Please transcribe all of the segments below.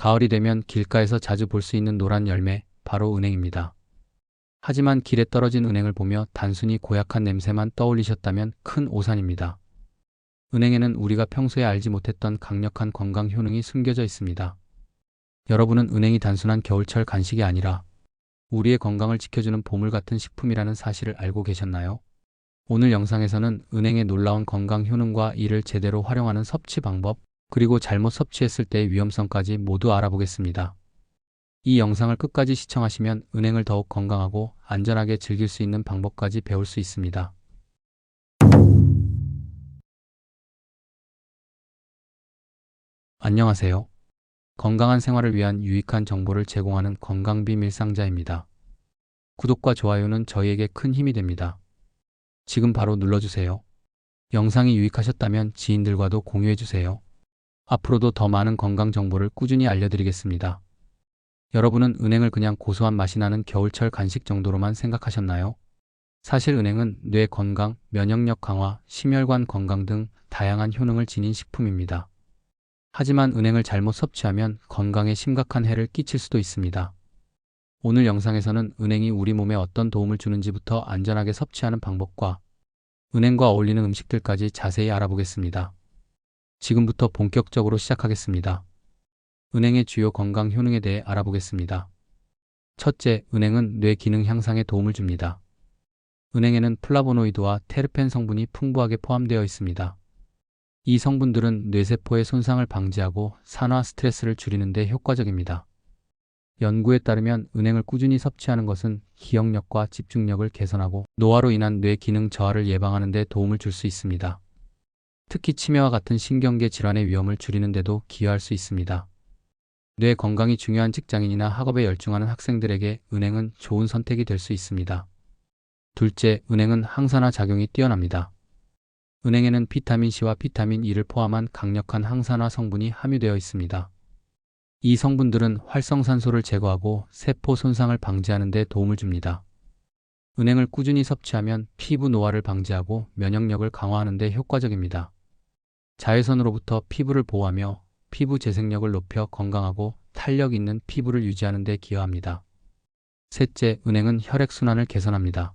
가을이 되면 길가에서 자주 볼 수 있는 노란 열매, 바로 은행입니다. 하지만 길에 떨어진 은행을 보며 단순히 고약한 냄새만 떠올리셨다면 큰 오산입니다. 은행에는 우리가 평소에 알지 못했던 강력한 건강 효능이 숨겨져 있습니다. 여러분은 은행이 단순한 겨울철 간식이 아니라 우리의 건강을 지켜주는 보물 같은 식품이라는 사실을 알고 계셨나요? 오늘 영상에서는 은행의 놀라운 건강 효능과 이를 제대로 활용하는 섭취 방법, 그리고 잘못 섭취했을 때의 위험성까지 모두 알아보겠습니다. 이 영상을 끝까지 시청하시면 은행을 더욱 건강하고 안전하게 즐길 수 있는 방법까지 배울 수 있습니다. 안녕하세요. 건강한 생활을 위한 유익한 정보를 제공하는 건강비밀 상자입니다. 구독과 좋아요는 저희에게 큰 힘이 됩니다. 지금 바로 눌러주세요. 영상이 유익하셨다면 지인들과도 공유해주세요. 앞으로도 더 많은 건강 정보를 꾸준히 알려드리겠습니다. 여러분은 은행을 그냥 고소한 맛이 나는 겨울철 간식 정도로만 생각하셨나요? 사실 은행은 뇌 건강, 면역력 강화, 심혈관 건강 등 다양한 효능을 지닌 식품입니다. 하지만 은행을 잘못 섭취하면 건강에 심각한 해를 끼칠 수도 있습니다. 오늘 영상에서는 은행이 우리 몸에 어떤 도움을 주는지부터 안전하게 섭취하는 방법과 은행과 어울리는 음식들까지 자세히 알아보겠습니다. 지금부터 본격적으로 시작하겠습니다. 은행의 주요 건강 효능에 대해 알아보겠습니다. 첫째, 은행은 뇌 기능 향상에 도움을 줍니다. 은행에는 플라보노이드와 테르펜 성분이 풍부하게 포함되어 있습니다. 이 성분들은 뇌세포의 손상을 방지하고 산화 스트레스를 줄이는 데 효과적입니다. 연구에 따르면 은행을 꾸준히 섭취하는 것은 기억력과 집중력을 개선하고 노화로 인한 뇌 기능 저하를 예방하는 데 도움을 줄 수 있습니다. 특히 치매와 같은 신경계 질환의 위험을 줄이는 데도 기여할 수 있습니다. 뇌 건강이 중요한 직장인이나 학업에 열중하는 학생들에게 은행은 좋은 선택이 될 수 있습니다. 둘째, 은행은 항산화 작용이 뛰어납니다. 은행에는 비타민C와 비타민 E를 포함한 강력한 항산화 성분이 함유되어 있습니다. 이 성분들은 활성산소를 제거하고 세포 손상을 방지하는 데 도움을 줍니다. 은행을 꾸준히 섭취하면 피부 노화를 방지하고 면역력을 강화하는 데 효과적입니다. 자외선으로부터 피부를 보호하며 피부 재생력을 높여 건강하고 탄력 있는 피부를 유지하는 데 기여합니다. 셋째, 은행은 혈액순환을 개선합니다.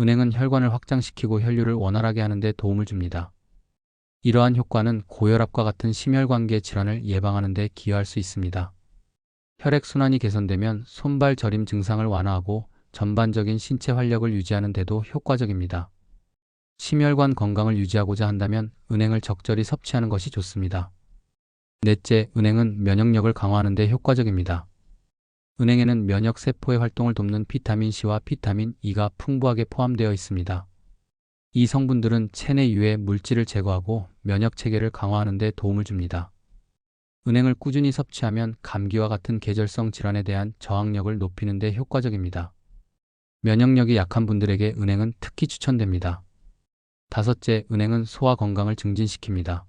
은행은 혈관을 확장시키고 혈류를 원활하게 하는 데 도움을 줍니다. 이러한 효과는 고혈압과 같은 심혈관계 질환을 예방하는 데 기여할 수 있습니다. 혈액순환이 개선되면 손발 저림 증상을 완화하고 전반적인 신체 활력을 유지하는 데도 효과적입니다. 심혈관 건강을 유지하고자 한다면 은행을 적절히 섭취하는 것이 좋습니다. 넷째, 은행은 면역력을 강화하는 데 효과적입니다. 은행에는 면역 세포의 활동을 돕는 비타민C와 비타민 E가 풍부하게 포함되어 있습니다. 이 성분들은 체내 유해 물질을 제거하고 면역 체계를 강화하는 데 도움을 줍니다. 은행을 꾸준히 섭취하면 감기와 같은 계절성 질환에 대한 저항력을 높이는 데 효과적입니다. 면역력이 약한 분들에게 은행은 특히 추천됩니다. 다섯째, 은행은 소화 건강을 증진시킵니다.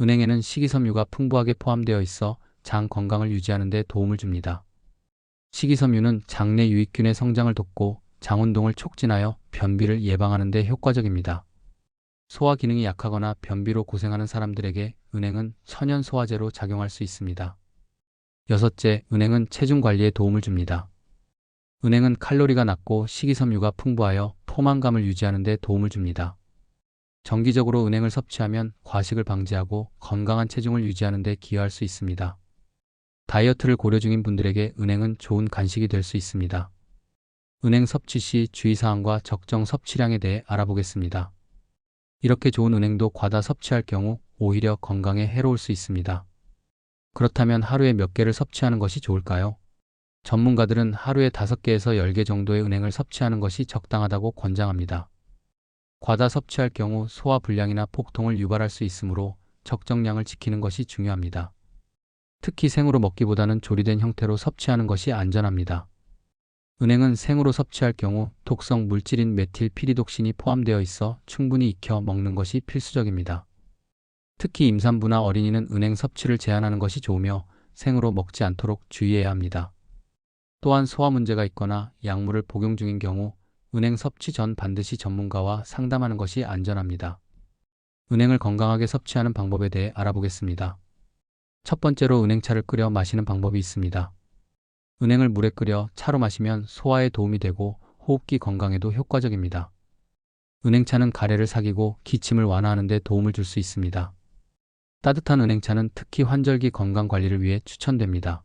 은행에는 식이섬유가 풍부하게 포함되어 있어 장 건강을 유지하는 데 도움을 줍니다. 식이섬유는 장내 유익균의 성장을 돕고 장 운동을 촉진하여 변비를 예방하는 데 효과적입니다. 소화 기능이 약하거나 변비로 고생하는 사람들에게 은행은 천연 소화제로 작용할 수 있습니다. 여섯째, 은행은 체중 관리에 도움을 줍니다. 은행은 칼로리가 낮고 식이섬유가 풍부하여 포만감을 유지하는 데 도움을 줍니다. 정기적으로 은행을 섭취하면 과식을 방지하고 건강한 체중을 유지하는 데 기여할 수 있습니다. 다이어트를 고려 중인 분들에게 은행은 좋은 간식이 될 수 있습니다. 은행 섭취 시 주의사항과 적정 섭취량에 대해 알아보겠습니다. 이렇게 좋은 은행도 과다 섭취할 경우 오히려 건강에 해로울 수 있습니다. 그렇다면 하루에 몇 개를 섭취하는 것이 좋을까요? 전문가들은 하루에 5개에서 10개 정도의 은행을 섭취하는 것이 적당하다고 권장합니다. 과다 섭취할 경우 소화 불량이나 폭통을 유발할 수 있으므로 적정량을 지키는 것이 중요합니다. 특히 생으로 먹기보다는 조리된 형태로 섭취하는 것이 안전합니다. 은행은 생으로 섭취할 경우 독성 물질인 메틸 피리독신이 포함되어 있어 충분히 익혀 먹는 것이 필수적입니다. 특히 임산부나 어린이는 은행 섭취를 제한하는 것이 좋으며 생으로 먹지 않도록 주의해야 합니다. 또한 소화 문제가 있거나 약물을 복용 중인 경우 은행 섭취 전 반드시 전문가와 상담하는 것이 안전합니다. 은행을 건강하게 섭취하는 방법에 대해 알아보겠습니다. 첫 번째로 은행차를 끓여 마시는 방법이 있습니다. 은행을 물에 끓여 차로 마시면 소화에 도움이 되고 호흡기 건강에도 효과적입니다. 은행차는 가래를 사귀고 기침을 완화하는 데 도움을 줄 수 있습니다. 따뜻한 은행차는 특히 환절기 건강 관리를 위해 추천됩니다.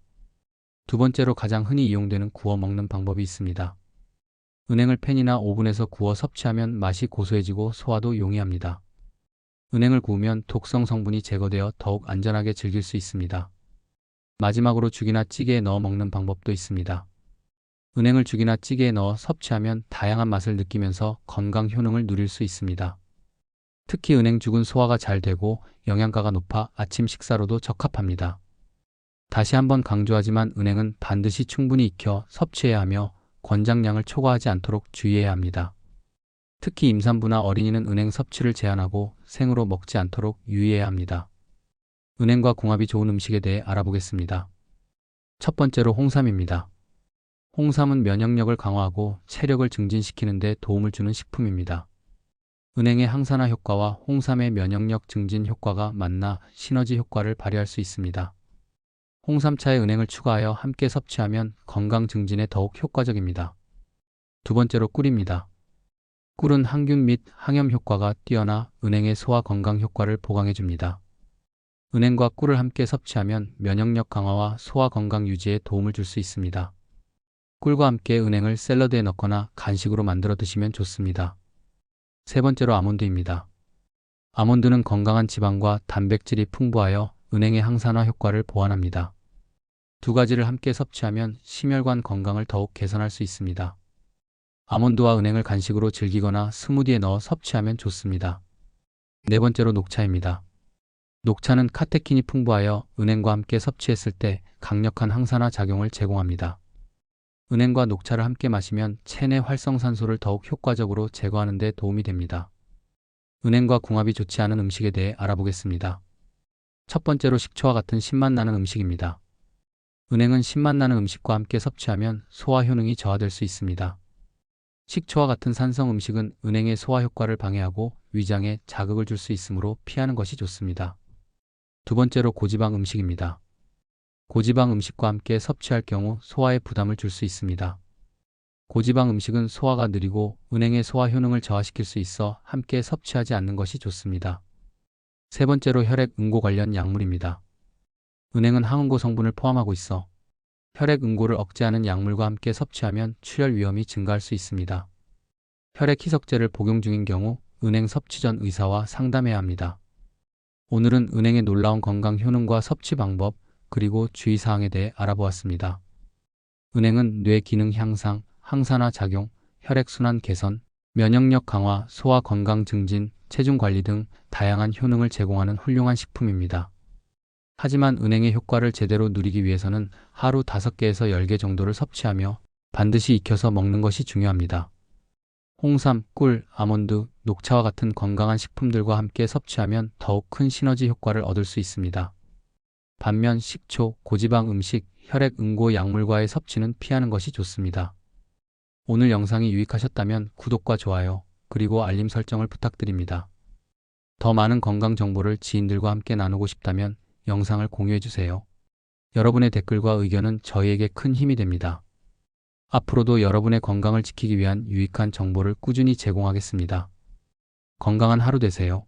두 번째로 가장 흔히 이용되는 구워 먹는 방법이 있습니다. 은행을 팬이나 오븐에서 구워 섭취하면 맛이 고소해지고 소화도 용이합니다. 은행을 구우면 독성 성분이 제거되어 더욱 안전하게 즐길 수 있습니다. 마지막으로 죽이나 찌개에 넣어 먹는 방법도 있습니다. 은행을 죽이나 찌개에 넣어 섭취하면 다양한 맛을 느끼면서 건강 효능을 누릴 수 있습니다. 특히 은행 죽은 소화가 잘 되고 영양가가 높아 아침 식사로도 적합합니다. 다시 한번 강조하지만 은행은 반드시 충분히 익혀 섭취해야 하며 권장량을 초과하지 않도록 주의해야 합니다. 특히 임산부나 어린이는 은행 섭취를 제한하고 생으로 먹지 않도록 유의해야 합니다. 은행과 궁합이 좋은 음식에 대해 알아보겠습니다. 첫 번째로 홍삼입니다. 홍삼은 면역력을 강화하고 체력을 증진시키는 데 도움을 주는 식품입니다. 은행의 항산화 효과와 홍삼의 면역력 증진 효과가 만나 시너지 효과를 발휘할 수 있습니다. 홍삼차에 은행을 추가하여 함께 섭취하면 건강 증진에 더욱 효과적입니다. 두 번째로 꿀입니다. 꿀은 항균 및 항염 효과가 뛰어나 은행의 소화 건강 효과를 보강해 줍니다. 은행과 꿀을 함께 섭취하면 면역력 강화와 소화 건강 유지에 도움을 줄 수 있습니다. 꿀과 함께 은행을 샐러드에 넣거나 간식으로 만들어 드시면 좋습니다. 세 번째로 아몬드입니다. 아몬드는 건강한 지방과 단백질이 풍부하여 은행의 항산화 효과를 보완합니다. 두 가지를 함께 섭취하면 심혈관 건강을 더욱 개선할 수 있습니다. 아몬드와 은행을 간식으로 즐기거나 스무디에 넣어 섭취하면 좋습니다. 네 번째로 녹차입니다. 녹차는 카테킨이 풍부하여 은행과 함께 섭취했을 때 강력한 항산화 작용을 제공합니다. 은행과 녹차를 함께 마시면 체내 활성산소를 더욱 효과적으로 제거하는 데 도움이 됩니다. 은행과 궁합이 좋지 않은 음식에 대해 알아보겠습니다. 첫 번째로 식초와 같은 신맛 나는 음식입니다. 은행은 신맛 나는 음식과 함께 섭취하면 소화 효능이 저하될 수 있습니다. 식초와 같은 산성 음식은 은행의 소화 효과를 방해하고 위장에 자극을 줄 수 있으므로 피하는 것이 좋습니다. 두 번째로 고지방 음식입니다. 고지방 음식과 함께 섭취할 경우 소화에 부담을 줄 수 있습니다. 고지방 음식은 소화가 느리고 은행의 소화 효능을 저하시킬 수 있어 함께 섭취하지 않는 것이 좋습니다. 세 번째로 혈액 응고 관련 약물입니다. 은행은 항응고 성분을 포함하고 있어 혈액 응고를 억제하는 약물과 함께 섭취하면 출혈 위험이 증가할 수 있습니다. 혈액 희석제를 복용 중인 경우 은행 섭취 전 의사와 상담해야 합니다. 오늘은 은행의 놀라운 건강 효능과 섭취 방법, 그리고 주의사항에 대해 알아보았습니다. 은행은 뇌 기능 향상, 항산화 작용, 혈액순환 개선, 면역력 강화, 소화 건강 증진, 체중 관리 등 다양한 효능을 제공하는 훌륭한 식품입니다. 하지만 은행의 효과를 제대로 누리기 위해서는 하루 5개에서 10개 정도를 섭취하며 반드시 익혀서 먹는 것이 중요합니다. 홍삼, 꿀, 아몬드, 녹차와 같은 건강한 식품들과 함께 섭취하면 더욱 큰 시너지 효과를 얻을 수 있습니다. 반면 식초, 고지방 음식, 혈액 응고 약물과의 섭취는 피하는 것이 좋습니다. 오늘 영상이 유익하셨다면 구독과 좋아요, 그리고 알림 설정을 부탁드립니다. 더 많은 건강 정보를 지인들과 함께 나누고 싶다면 영상을 공유해 주세요. 여러분의 댓글과 의견은 저희에게 큰 힘이 됩니다. 앞으로도 여러분의 건강을 지키기 위한 유익한 정보를 꾸준히 제공하겠습니다. 건강한 하루 되세요.